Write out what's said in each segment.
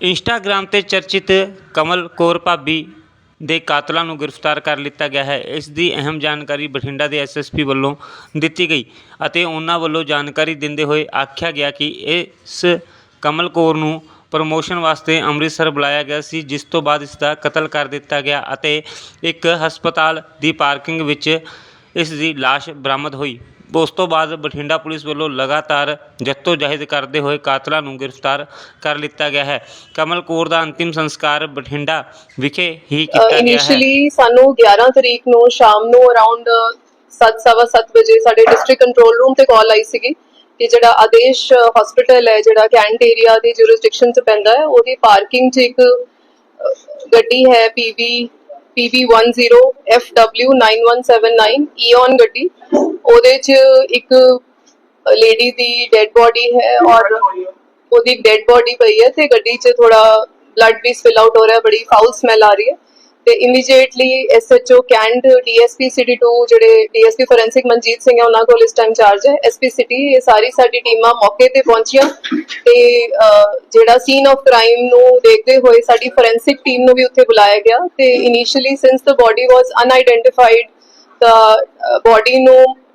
Instagram ਤੇ ਚਰਚਿਤ ਕਮਲ ਕੌਰ ਭਾਬੀ ਦੇ ਕਾਤਲਾਂ ਨੂੰ ਗ੍ਰਿਫਤਾਰ ਕਰ ਲਿੱਤਾ ਗਿਆ ਹੈ। ਇਸ ਦੀ ਅਹਿਮ ਜਾਣਕਾਰੀ ਬਠਿੰਡਾ ਦੇ ਐਸਐਸਪੀ ਵੱਲੋਂ ਦਿੱਤੀ ਗਈ ਅਤੇ ਉਹਨਾਂ ਵੱਲੋਂ ਜਾਣਕਾਰੀ ਦਿੰਦੇ ਹੋਏ ਆਖਿਆ ਗਿਆ ਕਿ ਇਸ ਕਮਲ ਕੌਰ ਨੂੰ ਪ੍ਰਮੋਸ਼ਨ ਵਾਸਤੇ ਅੰਮ੍ਰਿਤਸਰ ਬੁਲਾਇਆ ਗਿਆ ਸੀ, ਜਿਸ ਤੋਂ ਬਾਅਦ ਇਸ ਦਾ ਕਤਲ ਕਰ ਦਿੱਤਾ ਗਿਆ ਅਤੇ ਇੱਕ ਹਸਪਤਾਲ ਦੀ ਪਾਰਕਿੰਗ ਵਿੱਚ ਇਸ ਦੀ ਲਾਸ਼ ਬਰਾਮਦ ਹੋਈ। ਉਸ ਤੋਂ ਬਾਅਦ ਬਠਿੰਡਾ ਪੁਲਿਸ ਵੱਲੋਂ ਲਗਾਤਾਰ ਜਹਿਦ ਕਰਦੇ ਹੋਏ ਕਾਤਲਾਂ ਨੂੰ ਗ੍ਰਿਫਤਾਰ ਕਰ ਲਿੱਤਾ ਗਿਆ ਹੈ। ਕਮਲ ਕੌਰ ਦਾ ਅੰਤਿਮ ਸੰਸਕਾਰ ਬਠਿੰਡਾ ਵਿਖੇ ਹੀ ਕੀਤਾ ਗਿਆ ਹੈ। ਇਨੀਸ਼ੀਅਲੀ ਸਾਨੂੰ 11 ਤਰੀਕ ਨੂੰ ਸ਼ਾਮ ਨੂੰ ਅਰਾਊਂਡ 7:30 ਵਜੇ ਸਾਡੇ ਡਿਸਟ੍ਰਿਕਟ ਕੰਟਰੋਲ ਰੂਮ ਤੇ ਕਾਲ ਆਈ ਸੀਗੀ ਕਿ ਜਿਹੜਾ ਆਦੇਸ਼ ਹਸਪੀਟਲ ਹੈ ਜਿਹੜਾ ਕੈਂਟ ਏਰੀਆ ਦੀ ਜੁਰਿਸਡਿਕਸ਼ਨ ਚ ਪੈਂਦਾ ਹੈ ਉਹਦੀ ਪਾਰਕਿੰਗ 'ਚ ਇੱਕ ਗੱਡੀ ਹੈ PV PV10FW9179 ਈਓਨ ਗੱਡੀ। ਉਹਦੇ 'ਚ ਇੱਕ ਲੇਡੀ ਦੀ ਡੈੱਡ ਬੋਡੀ ਹੈ ਔਰ ਉਹਦੀ ਡੈੱਡ ਬੋਡੀ ਪਈ ਹੈ ਤੇ ਗੱਡੀ 'ਚ ਥੋੜਾ ਬਲੱਡ ਵੀ ਸਪਿਲ ਆਊਟ ਹੋ ਰਿਹਾ, ਬੜੀ ਫਾਉਲ ਸਮੈਲ ਆ ਰਹੀ ਹੈ ਤੇ immediately SHO cantt DSP city 2 ਜਿਹੜੇ ਡੀਐਸਪੀ ਫੋਰੈਂਸਿਕ ਮਨਜੀਤ ਸਿੰਘ ਹੈ, ਉਹਨਾਂ ਕੋਲ ਇਸ ਟਾਈਮ ਚਾਰਜ ਹੈ। ਐਸਪੀ ਸਿਟੀ ਇਹ ਸਾਰੀ ਸਾਡੀ ਟੀਮਾਂ ਮੌਕੇ ਤੇ ਪਹੁੰਚੀਆਂ ਤੇ ਜਿਹੜਾ ਸੀਨ ਆਫ ਕ੍ਰਾਈਮ ਨੂੰ ਦੇਖਦੇ ਹੋਏ ਸਾਡੀ ਫੋਰੈਂਸਿਕ ਟੀਮ ਨੂੰ ਵੀ ਉੱਥੇ ਬੁਲਾਇਆ ਗਿਆ ਤੇ initially since the body was unidentified ਤਾਂ ਬੋਡੀ ਨੂੰ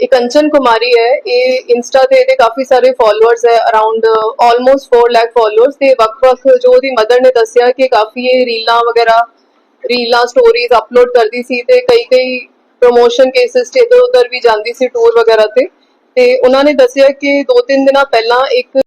ਇਹ ਕੰਚਨ ਕੁਮਾਰੀ ਹੈ ਇਹ ਇੰਸਟਾ ਤੇ ਇਹਦੇ ਕਾਫੀ ਸਾਰੇ ਫਾਲੋਅਰਸ ਹੈ ਅਰਾਊਂਡ ਆਲਮੋਸਟ 4 ਲੱਖ ਫਾਲੋਅਰਸ ਤੇ ਵੱਖ-ਵੱਖ ਜੋ ਉਹਦੀ ਮਦਰ ਨੇ ਦੱਸਿਆ ਕਿ ਕਾਫੀ ਇਹ ਰੀਲਾਂ ਵਗੈਰਾ ਰੀਲਾਂ ਸਟੋਰੀਜ਼ ਅਪਲੋਡ ਕਰਦੀ ਸੀ ਤੇ ਕਈ ਕਈ ਪ੍ਰੋਮੋਸ਼ਨ ਕੇਸਿਸ ਤੇ ਇੱਧਰ ਉੱਧਰ ਵੀ ਜਾਂਦੀ ਸੀ ਟੂਰ ਵਗੈਰਾ ਤੇ ਤੇ ਉਹਨਾਂ ਨੇ ਦੱਸਿਆ ਕਿ ਦੋ ਤਿੰਨ ਦਿਨਾਂ ਪਹਿਲਾਂ ਇੱਕ